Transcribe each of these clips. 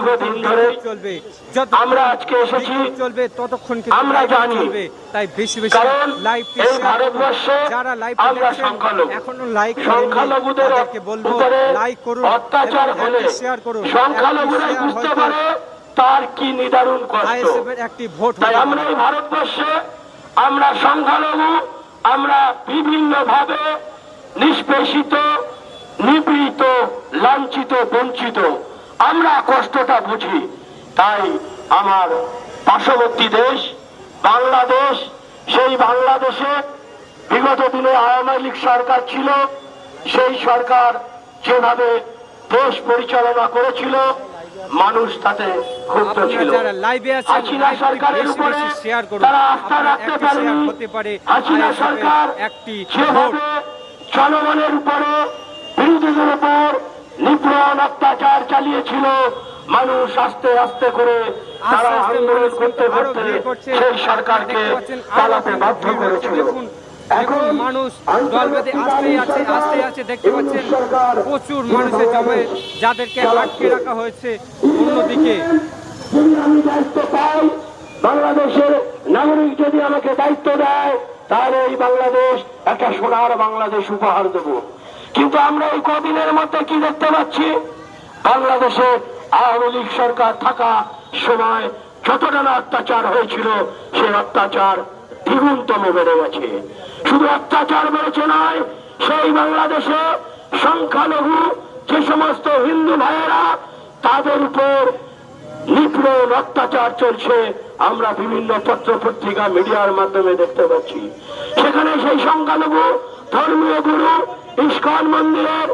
দীর্ঘদিন ধরে চলবে আমরা আজকে এসেছি চলবে ততক্ষণ আমরা জানি। তাই বেশি বেশি লাইভ এই ভারতবর্ষে যারা লাইভ আমরা সংখ্যালঘু। এখনও লাইক সংখ্যালঘুদের বলব লাইক করুন অত্যাচার হলে শেয়ার করুন। সংখ্যালঘুরা বুঝতে পারে তার কি নিদারুণ কষ্ট। একটি ভোট তাই আমরা। এই ভারতবর্ষে আমরা সংখ্যালঘু আমরা বিভিন্ন ভাবে নিষ্পেষিত নিপীড়িত লাঞ্ছিত বঞ্চিত। আমরা কষ্টটা বুঝি তাই আমার পার্শ্ববর্তী দেশ বাংলাদেশ সেই বাংলাদেশে বিগত দিনে আওয়ামী লীগ সরকার ছিল সেই সরকার যেভাবে দেশ পরিচালনা করেছিল মানুষ তাতে ক্ষুব্ধ ছিল। হাসিনা সরকারের উপরে তারা আস্থা রাখতে পারেনি। হাসিনা সরকার যেভাবে জনগণের উপরে বিরোধীদের উপর নিপীড়ন অত্যাচার চালিয়েছিল। মানুষ আস্তে আস্তে করে তারা আন্দোলন করতে করতে সেই সরকারকে পালাতে বাধ্য করেছিল। এখন মানুষ দল আসতেই আছে আসতেই আছে দেখতে পাচ্ছেন প্রচুর মানুষের জমে যাদেরকে আটকে রাখা হয়েছে অন্যদিকে। যদি আমি দায়িত্ব পাই বাংলাদেশের নাগরিক যদি আমাকে দায়িত্ব দেয় তাহলে এই বাংলাদেশ একটা সোনার বাংলাদেশ উপহার দেব। কিন্তু আমরা এই কদিনের মধ্যে কি দেখতে পাচ্ছি? বাংলাদেশে আওয়ামী লীগ সরকার থাকা সময় যতটা অত্যাচার হয়েছিল, সেই অত্যাচার দ্বিগুণতম বেড়ে গেছে। শুধু অত্যাচার বেড়েছে নয়, সেই বাংলাদেশে সংখ্যালঘু যে সমস্ত হিন্দু ভাইয়েরা, তাদের উপর নিপীড়ন অত্যাচার চলছে, আমরা বিভিন্ন পত্র পত্রিকা মিডিয়ার মাধ্যমে দেখতে পাচ্ছি। সেখানে সেই সংখ্যালঘু, ধর্মীয় গুরু ইস্কন মন্দিরের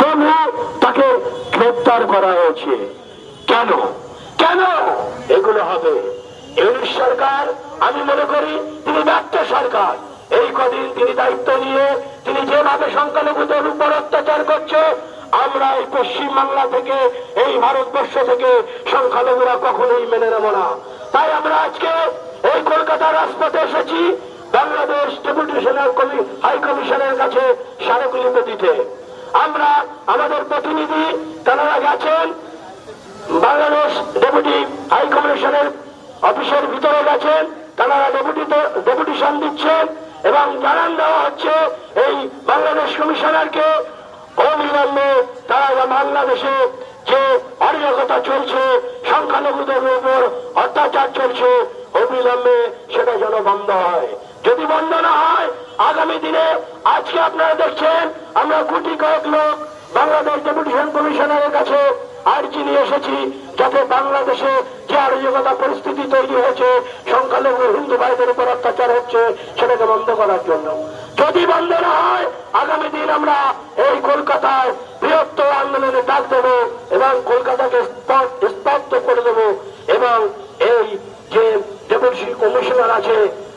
তবু তাকে গ্রেপ্তার করা হয়েছে। কেন? কেন? এগুলো হবে। ইউনিশ সরকার, আমি মনে করি তিনি ব্যর্থ সরকার। এই কদিন তিনি দায়িত্ব নিয়ে তিনি যেভাবে সংখ্যালঘুদের উপর অত্যাচার করছে, আমরা এই পশ্চিম বাংলা থেকে, এই ভারতবর্ষ থেকে সংখ্যালঘুরা কখনোই মেনে নেব না। তাই আমরা আজকে এই কলকাতার রাজপথে এসেছি বাংলাদেশ ডেপুটেশনের হাই কমিশনের কাছে স্মারকলিপি দিতে। আমরা, আমাদের প্রতিনিধি তারা গেছেন বাংলাদেশ ডেপুটি হাই কমিশনের অফিসের ভিতরে গেছেন তারা ডেপুটি ডেপুটেশন দিচ্ছেন এবং জানান দেওয়া হচ্ছে এই বাংলাদেশ কমিশনারকে অবিলম্বে তারা বাংলাদেশে যে অরাজকতা চলছে, সংখ্যালঘুদের উপর অত্যাচার চলছে, অবিলম্বে সেটা যেন বন্ধ হয়। যদি বন্ধ না হয়, আগামী দিনে আজকে আপনারা দেখছেন, আমরা কোটি কয়েক লোক বাংলাদেশ ডেপুটেশন কমিশনারের কাছে আর্জি নিয়ে এসেছি যাতে বাংলাদেশে যে অরাজকতা পরিস্থিতি তৈরি হয়েছে, সংখ্যালঘু হিন্দু ভাইদের উপর অত্যাচার হচ্ছে, সেটাকে বন্ধ করার জন্য। যদি বন্ধ না হয়, আগামী দিন আমরা এই কলকাতায় বৃহত্তর আন্দোলনে ডাক দেব এবং কলকাতাকে স্তব- স্তব্ধ করে দেব এবং এই যে ডেপুটি কমিশনার আছে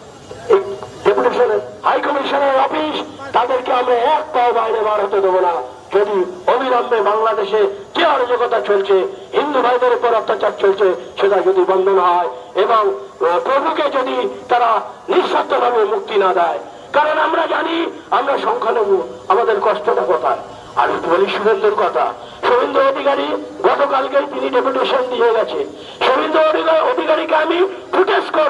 আমরা যদি অবিলম্বে বাংলাদেশে যে অরাজকতা চলছে, হিন্দু ভাইদের উপর অত্যাচার চলছে, সেটা যদি বন্ধ হয় এবং প্রভুকে যদি তারা নিঃস্বার্থভাবে মুক্তি না দেয়। কারণ আমরা জানি, আমরা সংখ্যালঘু, আমাদের কষ্টটা কোথায়? আর বলি শুভেন্দুর কথা। শুভেন্দু অধিকারী, গতকালকেই তিনি ডেপুটেশন দিয়ে গেছে। শুভেন্দু অধিকারীকে আমি ফুটেজ কর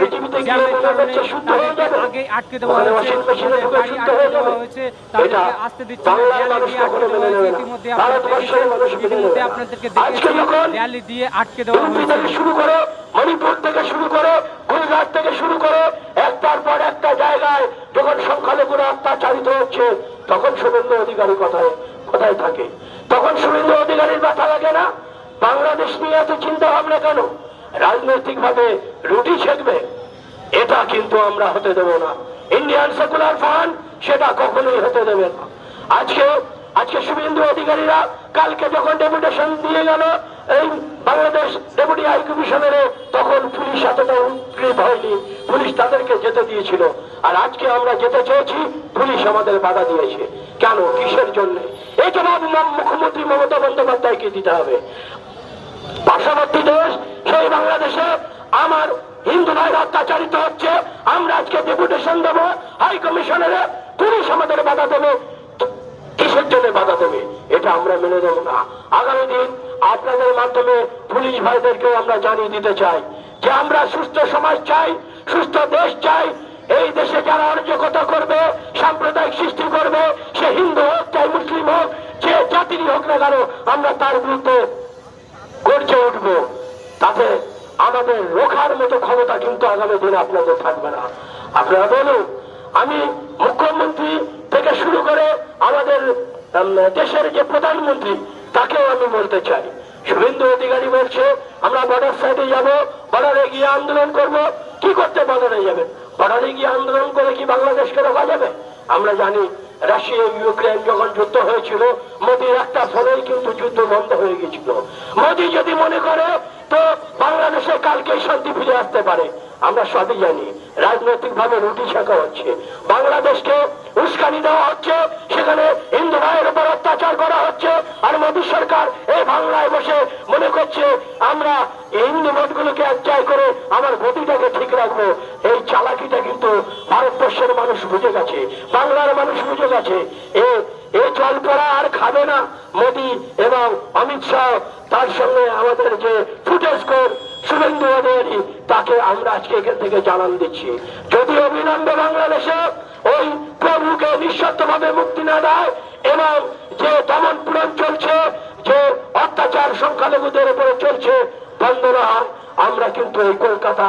পৃথিবীতে গিয়ে হচ্ছে শুদ্ধ আগে আটকে দেওয়া হয়েছে। ওয়াশিং গাড়ি আটকে দেওয়া হয়েছে। তাদেরকে আসতে দিচ্ছে। না, র্যালি দিয়ে আটকে দেওয়া হয়েছে। ইতিমধ্যে আপনারা ভারতবর্ষের মানুষ দেখেছেন, নেবে ইতিমধ্যে আপনাদেরকে দেখেছি র্যালি দিয়ে আটকে দেওয়া হয়েছে। শুরু করে মণিপুর থেকে শুরু করে গুজরাট থেকে শুরু করে একটার পর একটা জায়গায় যখন সংখ্যালঘুরা অত্যাচারিত হচ্ছে তখন শুভেন্দু অধিকারী কোথায় কোথায় থাকে? তখন শুভেন্দু অধিকারীর ব্যথা লাগে না? বাংলাদেশ নিয়ে এত চিন্তা ভাবনা কেন? রাজনৈতিক ভাবে রুটি ছেকবে, এটা কিন্তু আমরা হতে দেব না। ইন্ডিয়ান সেকুলার ফান্ড সেটা কখনোই হতে দেবে না। আজকে আজকে শুভেন্দু অধিকারীরা কালকে যখন ডেপুটেশন দিয়ে গেল, এই বাংলাদেশ ডেপুটি হাই কমিশনারে তখন পুলিশ এতটা উৎকৃত হয়নি। পুলিশ তাদেরকে যেতে দিয়েছিল। আর আজকে আমরা যেতে চেয়েছি, পুলিশ আমাদের বাধা দিয়েছে। কেন? কিসের জন্য? এই জবাব মুখ্যমন্ত্রী মমতা বন্দ্যোপাধ্যায়কে দিতে হবে। পার্শ্ববর্তী দেশ, সেই বাংলাদেশে আমার হিন্দু ভাইরা অত্যাচারিত হচ্ছে। আমরা আজকে ডেপুটেশন দেবো, হাই কমিশনারে পুলিশ আমাদের বাধা দেবে। কিসের জন্য বাধা দেবে? এটা আমরা মেনে দেবো না। আগামী দিন আপনাদের মাধ্যমে পুলিশ ভাইদেরকেও আমরা জানিয়ে দিতে চাই যে আমরা সুস্থ সমাজ চাই, সুস্থ দেশ চাই। এই দেশে যারা অরাজকতা করবে, সাম্প্রদায়িক সৃষ্টি করবে, সে হিন্দু হোক, চাই মুসলিম হোক, যে জাতিরই হোক না কেন, আমরা তার বিরুদ্ধে গর্জে উঠব। তাতে আমাদের রোখার মতো ক্ষমতা কিন্তু আগামী দিনে আপনাদের থাকবে না। আপনারা বলুন, আমি মুখ্যমন্ত্রী থেকে শুরু করে আমাদের দেশের যে প্রধানমন্ত্রী, তাকেও আমি বলতে চাই। শুভেন্দু অধিকারী বলছে, আমরা বর্ডার সাইডে যাব বর্ডারে গিয়ে আন্দোলন করব। কি করতে বর্ডারে যাবেন বর্ডারে গিয়ে আন্দোলন করে কি বাংলাদেশকে রোকা যাবে? আমরা জানি রাশিয়া ইউক্রেন যখন যুদ্ধ হয়েছিল, মোদির একটা ফলেই কিন্তু যুদ্ধ বন্ধ হয়ে গেছিল। মোদী যদি মনে করে, তো বাংলাদেশে কালকেই শান্তি ফিরে আসতে পারে। আমরা সবই জানি রাজনৈতিক ভাবে রুটি শেখা হচ্ছে। বাংলাদেশকে উস্কানি দেওয়া হচ্ছে, সেখানে হিন্দু ভাইয়ের উপর অত্যাচার করা হচ্ছে, আর মোদী সরকার এই বাংলায় বসে মনে করছে, আমরা হিন্দু ভোটগুলোকে এক জায় করে আমার গতিটাকে ঠিক রাখব। এই চালাকিটা কিন্তু ভারতবর্ষের মানুষ বুঝে গেছে, বাংলার মানুষ বুঝে গেছে। এ জল পড়া আর খাবে না মোদী এবং অমিত শাহ। তার সঙ্গে আমাদের যে ফুটেজ কোর, শুভেন্দু অধিকারী তাকে আমরা আজকে এখান থেকে জানান দিচ্ছি। যদি অবিলম্বে বাংলাদেশে ওই প্রভুকে নিঃশর্তভাবে মুক্তি না দেয় এবং যে দমন পূরণ চলছে, যে অত্যাচার সংখ্যালঘুদের উপরে চলছে বন্ধ না হয় আমরা কিন্তু এই কলকাতা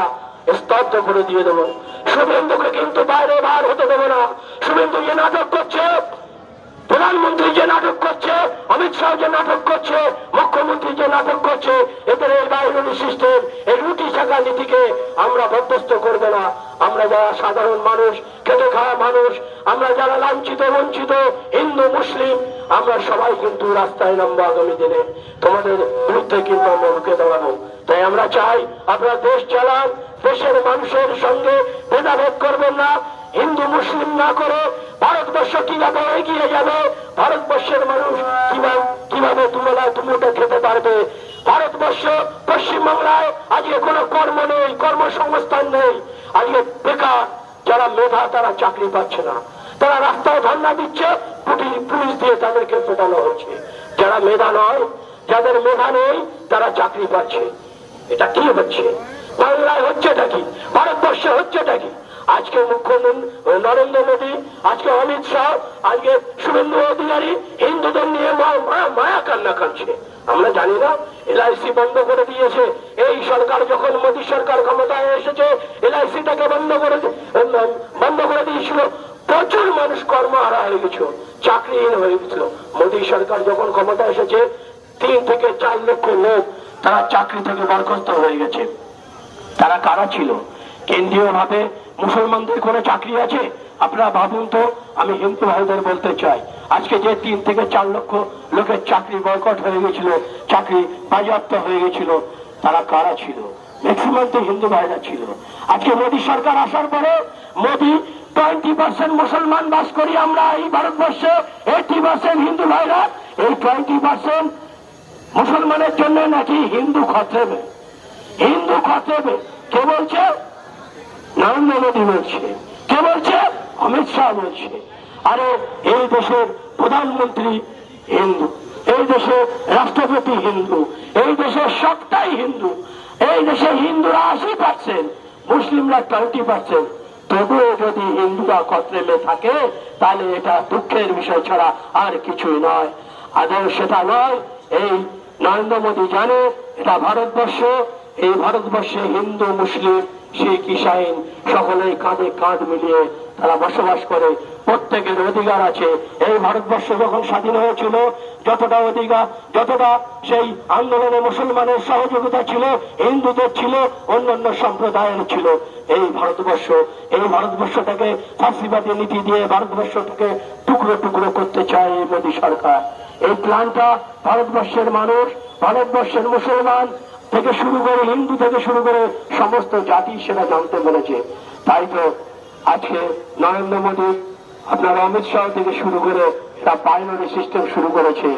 স্তব্ধ করে দিয়ে দেবো। শুভেন্দুকে কিন্তু বাইরে বার হতে দেবো না। শুভেন্দু যে নাটক করছে, প্রধানমন্ত্রী যে নাটক করছে, অমিত শাহ যে নাটক করছে, মুখ্যমন্ত্রী যে নাটক করছে, এদের এই বাইরুনি সিস্টেম শাখা নীতিকে আমরা বরদস্ত করবে না। আমরা যারা সাধারণ মানুষ, খেটে খাওয়া মানুষ, আমরা যারা লাঞ্ছিত, বঞ্চিত, হিন্দু, মুসলিম, আমরা সবাই কিন্তু রাস্তায় নামবো আগামী দিনে। তোমাদের বিরুদ্ধে কিন্তু আমরা রুখে দাঁড়াবো। তাই আমরা চাই আপনারা দেশ চালান, দেশের মানুষের সঙ্গে ভেদাভেদ করবেন না। হিন্দু, মুসলিম না করে ভারতবর্ষ কীভাবে এগিয়ে যাবে? ভারতবর্ষের মানুষ কীভাবে কীভাবে তুমুটা খেতে পারবে? ভারতবর্ষ পশ্চিমবাংলায় আজকে কোনো কর্ম নেই, কর্মসংস্থান নেই। আজকে বেকার, যারা মেধা, তারা চাকরি পাচ্ছে না। তারা রাস্তায় ধর্ণা দিচ্ছে পুলিশ দিয়ে তাদেরকে পেটানো হচ্ছে। যারা মেধা নয়, যাদের মেধা নেই, তারা চাকরি পাচ্ছে। এটা কি হচ্ছে? বাংলায় হচ্ছেটা কি? ভারতবর্ষে হচ্ছেটা কি? আজকে মুখ্যমন্ত্রী নরেন্দ্র মোদী, আজকে অমিত শাহ, আজকে শুভেন্দু অধিকারী হিন্দুদের নিয়ে মায়া কান্না কাঁদছে। আমরা জানি না, এলআইসি বন্ধ করে দিয়েছে। এই সরকার যখন মোদী সরকার ক্ষমতায় এসেছে, এলআইসিটাকে বন্ধ করে বন্ধ করে দিয়েছিল। প্রচুর মানুষ কর্মহারা হয়ে গেছিল, চাকরিহীন হয়ে গেছিল। মোদী সরকার যখন ক্ষমতা এসেছে, তিন থেকে চার লক্ষ লোক তারা চাকরি থেকে বরখাস্ত হয়ে গেছে। তারা কারা ছিল? কেন্দ্রীয় ভাবে মুসলমানদের কোনো চাকরি আছে? আপনারা ভাবুন তো আমি হিন্দু ভাইদের বলতে চাই, আজকে যে তিন থেকে চার লক্ষ লোকের চাকরি বয়কট হয়ে গেছিল, চাকরি বাজেয়াপ্ত হয়ে গেছিল, তারা কারা ছিল? ম্যাক্সিমাম তো হিন্দু ভাইরা ছিল। আজকে মোদী সরকার আসার পরে, মোদী টোয়েন্টি পার্সেন্ট মুসলমান বাস করি আমরা এই ভারতবর্ষে এইটি পার্সেন্ট হিন্দু ভাইরা, এই টোয়েন্টি পার্সেন্ট মুসলমানের জন্য নাকি হিন্দু খতরেবে হিন্দু খতরেবে কে বলছে? নরেন্দ্র মোদী বলছে। কে বলছে? অমিত শাহ বলছে আরে এই দেশের প্রধানমন্ত্রী হিন্দু, এই দেশের রাষ্ট্রপতি হিন্দু, এই দেশের সবটাই হিন্দু। এই দেশে হিন্দুরা আশি পার্সেন্ট মুসলিমরা টোয়েন্টি পার্সেন্ট তবুও যদি হিন্দুরা কত্রেমে থাকে, তাহলে এটা দুঃখের বিষয় ছাড়া আর কিছুই নয়। আদৌ সেটা নয়, এই নরেন্দ্র মোদী জানে, এটা ভারতবর্ষ। এই ভারতবর্ষে হিন্দু, মুসলিম, শিখ ইসাইন সকলেই কাঁধে কাঁধ মিলিয়ে তারা বসবাস করে, প্রত্যেকের অধিকার আছে। এই ভারতবর্ষ যখন স্বাধীন হয়েছিল, যতটা অধিকার, যতটা সেই আন্দোলনে মুসলমানের সহযোগিতা ছিল, হিন্দুদের ছিল, অন্যান্য সম্প্রদায়ের ছিল। এই ভারতবর্ষ, এই ভারতবর্ষটাকে ফাঁসিবাদী নীতি দিয়ে ভারতবর্ষটাকে টুকরো টুকরো করতে চায় এই মোদী সরকার। এই প্ল্যানটা ভারতবর্ষের মানুষ, ভারতবর্ষের মুসলমান থেকে শুরু করে হিন্দু থেকে শুরু করে সমস্ত জাতি সেটা জানতে পেরেছে। তাই তো আজকে নরেন্দ্র মোদী আপনার অমিত শাহ থেকে শুরু করে একটা বাইনারি সিস্টেম শুরু করেছে।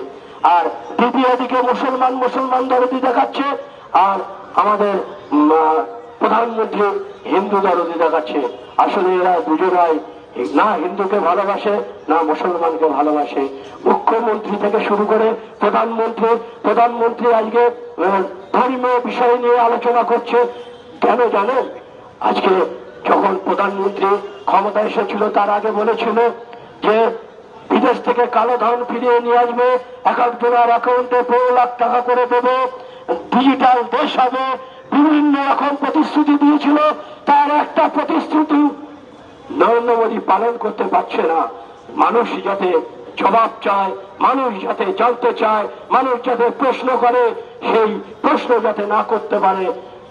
আর দ্বিতীয় দিকে মুসলমান মুসলমান দরদি দেখাচ্ছে, আর আমাদের প্রধানমন্ত্রী হিন্দু দরদি দেখাচ্ছে। আসলে এরা দুজনাই না হিন্দুকে ভালোবাসে, না মুসলমানকে ভালোবাসে। মুখ্যমন্ত্রী থেকে শুরু করে প্রধানমন্ত্রী প্রধানমন্ত্রী আজকে ধর্মীয় বিষয় নিয়ে আলোচনা করছে। কেন জানেন? আজকে যখন প্রধানমন্ত্রী ক্ষমতা এসেছিল, তার আগে বলেছিল যে, বিদেশ থেকে কালো ধন ফিরিয়ে নিয়ে আসবে এক একজনের অ্যাকাউন্টে পনেরো লাখ টাকা করে দেবে ডিজিটাল দেশ হবে, বিভিন্ন রকম প্রতিশ্রুতি দিয়েছিল, তার একটা প্রতিশ্রুতি নরেন্দ্র মোদী পালন করতে পারছে না। মানুষ যাতে জবাব চায়, মানুষ যাতে জানতে চায়, মানুষ যাতে প্রশ্ন করে, সেই প্রশ্ন যাতে না করতে পারে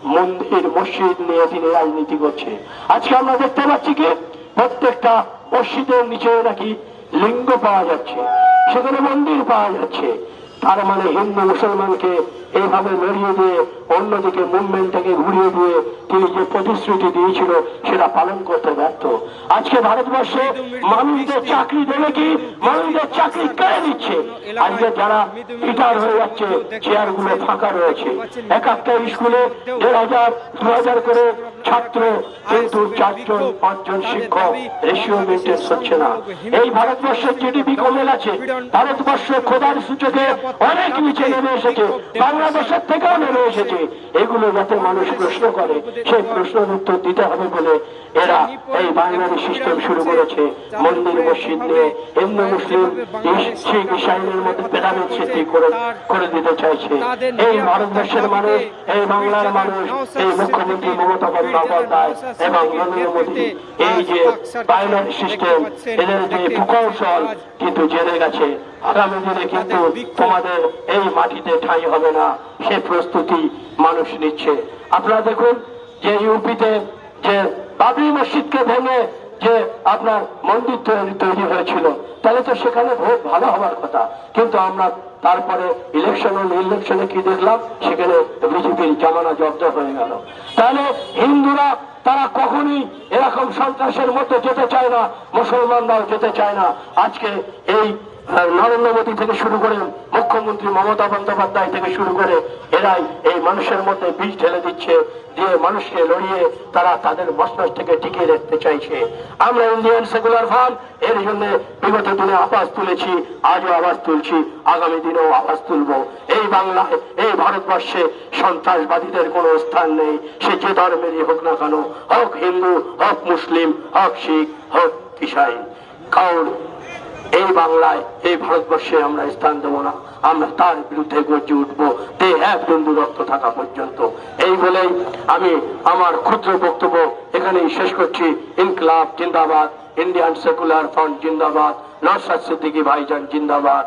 মন্দির, মসজিদ নিয়ে তিনি রাজনীতি করছে। আজকে আমরা দেখতে পাচ্ছি কি, প্রত্যেকটা মসজিদের নিচে নাকি লিঙ্গ পাওয়া যাচ্ছে, সেখানে মন্দির পাওয়া যাচ্ছে। তার মানে হিন্দু মুসলমানকে এইভাবে লড়িয়ে দিয়ে অন্যদিকে মুভমেন্টটাকে ঘুরিয়ে দিয়ে তিনি যে প্রতিশ্রুতি দিয়েছিল, সেটা পালন করতে ব্যর্থ। আজকে ভারতবর্ষে মানুষদের চাকরি দেবে কি? মানুষদের চাকরি কেড়ে দিচ্ছে? আজকে যারা রিটায়ার হয়ে যাচ্ছে চেয়ারগুলো ফাঁকা রয়েছে। এক একটা স্কুলে দেড় হাজার, দু হাজার করে ছাত্র, কিন্তু চারজন, পাঁচজন শিক্ষক রেশিও মেনটেন হচ্ছে না। এই ভারতবর্ষের জিডিপি কমে গেছে। ভারতবর্ষ খোদার সূচকে অনেক নিচে নেমে এসেছে। বাংলাদেশের থেকেও নেমে এসেছে। এগুলো যাতে মানুষ প্রশ্ন করে, সেই প্রশ্নের উত্তর দিতে হবে বলে এরা এই বাইনারি সিস্টেম শুরু করেছে। মন্দির, মসজিদ নিয়ে হিন্দু, মুসলিম শিখ, ইসাইনের মধ্যে পেরামিড সৃষ্টি করে করে দিতে চাইছে। এই ভারতবর্ষের মানুষ, এই বাংলার মানুষ, এই মুখ্যমন্ত্রী মমতা বন্দ্যোপাধ্যায় এবং নরেন্দ্র মোদী, এই যে বাইনারি সিস্টেম এদের যে প্রকৌশল কিন্তু জেনে গেছে। আগামী দিনে কিন্তু তোমাদের এই মাটিতে ঠাঁই হবে না। সে প্রস্তুতি মানুষ নিচ্ছে। আপনারা দেখুন যে ইউপিতে যে বাবরি মসজিদকে ভেঙে যে আপনার মন্দির তৈরি হয়েছিল, তাহলে তো সেখানে ভোট ভালো হওয়ার কথা। কিন্তু আমরা তারপরে ইলেকশন ইলেকশনে কি দেখলাম? সেখানে বিজেপির জামানা জব্দ হয়ে গেল। তাহলে হিন্দুরা তারা কখনই এরকম সন্ত্রাসের মধ্যে যেতে চায় না, মুসলমানরাও যেতে চায় না। আজকে এই নরেন্দ্র মোদী থেকে শুরু করে মুখ্যমন্ত্রী মমতা বন্দ্যোপাধ্যায় থেকে শুরু করে এরাই এই মানুষের মধ্যে বীজ ঢেলে দিচ্ছে দিয়ে মানুষকে লড়িয়ে তারা তাদের মসনস থেকে টিকিয়ে রাখতে চাইছে। আমরা ইন্ডিয়ান সেকুলার ফান্ড এর জন্য বিগত দিনে আওয়াজ তুলেছি, আজও আওয়াজ তুলছি, আগামী দিনেও আওয়াজ তুলব। এই বাংলায়, এই ভারতবর্ষে সন্ত্রাসবাদীদের কোনো স্থান নেই, সে যে ধর্মেরই হোক না কেন, হোক হিন্দু, হোক মুসলিম, হোক শিখ, হোক ইসাই। কারণ এই বাংলায়, এই ভারতবর্ষে আমরা স্থান দেবো না। আমরা তার বিরুদ্ধে গর্জে উঠবো। তে এক বিন্দু রক্ত থাকা পর্যন্ত। এই বলেই আমি আমার ক্ষুদ্র বক্তব্য এখানেই শেষ করছি। ইনকলাব জিন্দাবাদ, ইন্ডিয়ান সেকুলার ফ্রন্ট জিন্দাবাদ নরসাদ সিদ্দিকী ভাইজান জিন্দাবাদ।